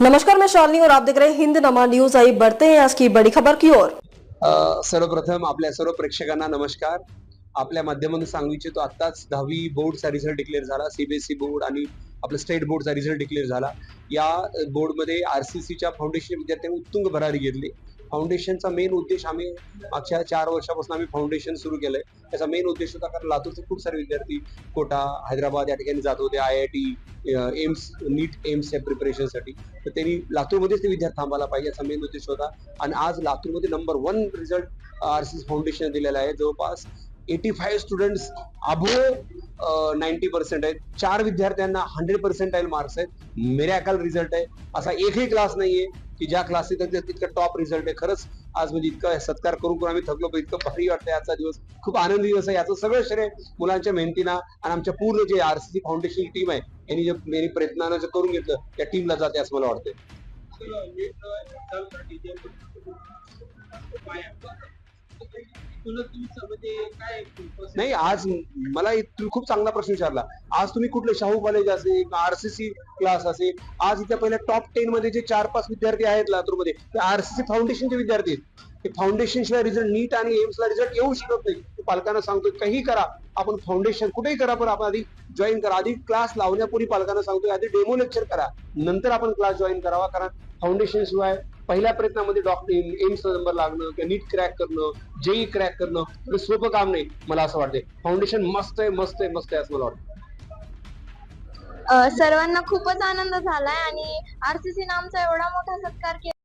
नमस्कार मैं शालिनी और आप देख रहे हैं हिंद नमा न्यूज। आई बढ़ते हैं आज की बड़ी खबर की ओर। सर्वप्रथम आपल्या सर्व प्रेक्षकांना नमस्कार. आपल्या माध्यमातून सांगू इच्छितो आत्ताच दहावी बोर्डचा रिझल्ट डिक्लेअर झाला सीबीएसई बोर्ड आणि आपलं स्टेट बोर्डचा रिझल्ट डिक्लेअर झाला. या बोर्डमध्ये आरसीसीच्या फाउंडेशन विद्यार्थ्यांनी उत्तुंग भरारी घेतली. फाउंडेशनचा मेन उद्देश आम्ही मागच्या चार वर्षापासून आम्ही फाउंडेशन सुरू केलंय. त्याचा मेन उद्देश होता कारण लातूरचे खूप सारे विद्यार्थी कोटा हैदराबाद या ठिकाणी जात होते I I T AIIMS NEET एम्सच्या प्रिपरेशनसाठी तर त्यांनी लातूरमध्येच ते विद्यार्थी थांबायला पाहिजे याचा मेन उद्देश होता. आणि आज लातूरमध्ये number one result R C foundation दिलेला आहे. जवळपास eighty five students above ninety percent आहेत. चार विद्यार्थ्यांना हंड्रेड पर्सेंटाईल मार्क्स आहेत. मेरॅकल रिझल्ट आहे. असा एकही क्लास नाहीये की ज्या क्लासेस तितका टॉप रिझल्ट आहे. खरंच आज म्हणजे इतका सत्कार करून करून आम्ही थकलो पण इतकं भारी वाटतंय आजचा दिवस. खूप आनंदी दिवस आहे. याचं सगळं श्रेय मुलांच्या मेहनतीना आणि आमच्या पूर्ण जे आरसीसी फाउंडेशन टीम आहे यांनी जे यांनी प्रयत्नानं जे करून घेतलं त्या टीमला जाते असं मला वाटतंय. नाही आज मला एक खूप चांगला प्रश्न विचारला. आज तुम्ही कुठले शाहू कॉलेज असेल आरसीसी क्लास असेल आज इथे पहिल्या टॉप टेन मध्ये जे चार पाच विद्यार्थी आहेत लातूरमध्ये ते आरसीसी फाउंडेशनचे विद्यार्थी आहेत. ते फाउंडेशन शिवाय रिझल्ट नीट आणि एम्सला रिझल्ट येऊ शकत नाही. पालकांना सांगतो काही करा. आपण फाउंडेशन कुठेही करा पण आपण आधी जॉईन करा. आधी क्लास लावण्यापूर्वी पालकांना सांगतोय आधी डेमो लेक्चर करा. नंतर आपण क्लास जॉईन करावा. कारण फाउंडेशन शिवाय पहिल्या प्रयत्नामध्ये डॉक्टर एम्स नंबर लागणं किंवा नीट क्रॅक करणं जेई क्रॅक करणं हे सोपं काम नाही मला असं वाटतंय. फाउंडेशन मस्त आहे मस्त आहे मस्त आहे असं मला वाटतं सर्वांना खूपच आनंद झालाय आणि आरसीसी नामचा एवढा मोठा सत्कार केला.